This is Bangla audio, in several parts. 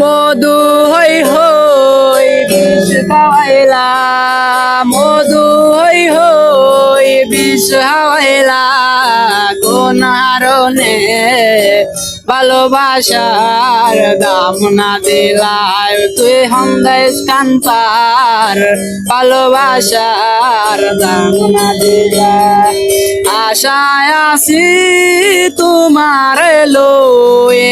মধু হই হই বিষ খাওয়াইলা, মধু হই হই বিষ খাওয়াইলা। কোন হারণে ভালোবাসার দাম না দিলাই, তুই হন্দাইস কান পার, ভালোবাসার দাম না দিলা আশায় আসি তোমার লো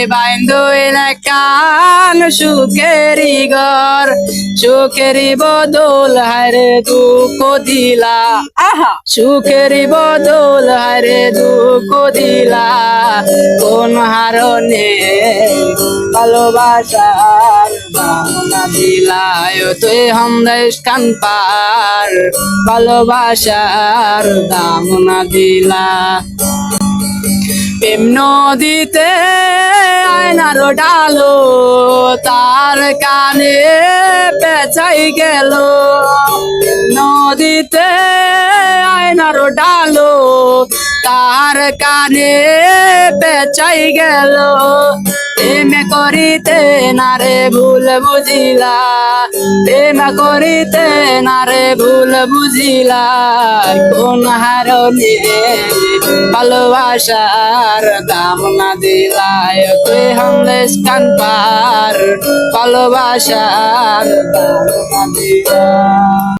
বাইন্দইল কান সুখেরি ঘর, সুখেরি বদল হারে দুঃখ দিলা। আহা! সুখেরি বদল হারে দুঃখ দিলা। কোন হারণে ভালোবাসার ভাবনা দিলায় তুই হমদেশ কান পার। ভালোবাসার দাম না দিলা। প্রেম নদীতে আয়নার ডালো, তার কানে পেঁচাই গেল। নদীতে আয়নার ডালো, তার কানে পেঁচাই গেল। প্রেম করিতে নারে ভুল বুঝিলা, প্রেম করিতে নারে ভুল বুঝিলা, কোন হারণে ভালোবাসার দাম না দিলায় তুই হামলেস কান পার ভালোবাসার দাম না দিলা